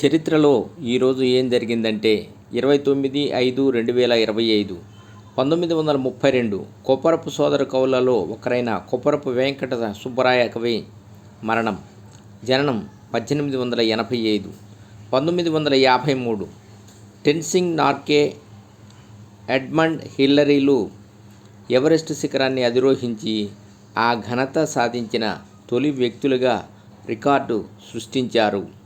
చరిత్రలో ఈరోజు ఏం జరిగిందంటే ఇరవై తొమ్మిది ఐదు రెండు వేల ఇరవై ఐదు పంతొమ్మిది వందల ముప్పై రెండు కొప్పరపు సోదర కవులలో ఒకరైన కొప్పరపు వెంకట సుబ్బరాయ కవి మరణం జననం పద్దెనిమిది వందల ఎనభై ఐదు పంతొమ్మిది వందల యాభై మూడు టెన్సింగ్ నార్కే ఎడ్మండ్ హిల్లరీలు ఎవరెస్ట్ శిఖరాన్ని అధిరోహించి ఆ ఘనత సాధించిన తొలి వ్యక్తులుగా రికార్డు సృష్టించారు.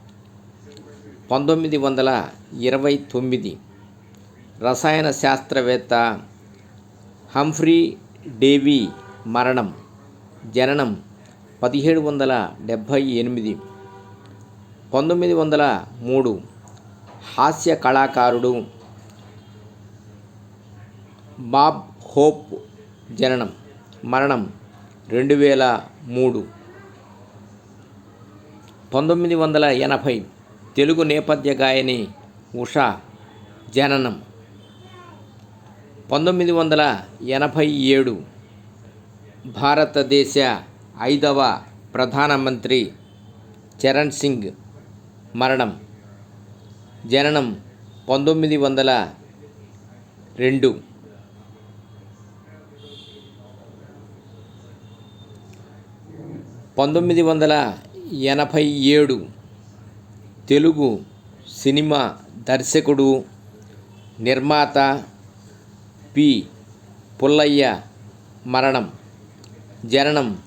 పంతొమ్మిది వందల ఇరవై తొమ్మిది రసాయన శాస్త్రవేత్త హంఫ్రీ డేవీ మరణం జననం పదిహేడు వందల డెబ్భై ఎనిమిది. పంతొమ్మిది వందల మూడు హాస్య కళాకారుడు బాబ్ హోప్ జననం మరణం రెండు వేల మూడు. పంతొమ్మిది వందల ఎనభై తెలుగు నేపథ్య గాయని ఉషా జననం. పంతొమ్మిది వందల ఎనభై ఏడు భారతదేశ ఐదవ ప్రధానమంత్రి చరణ్ సింగ్ మరణం. జననం పంతొమ్మిది వందల రెండు. పంతొమ్మిది వందల ఎనభై ఏడు తెలుగు సినిమా దర్శకుడు నిర్మాత పి. పుల్లయ్య మరణం. జననం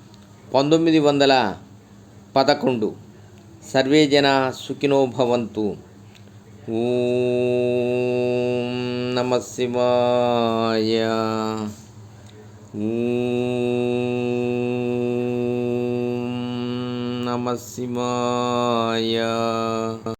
పంతొమ్మిది వందల పదకొండు. సర్వే జన సుఖినో భవంతు. ఓం నమ శివాయ. ఓం నమ శివాయ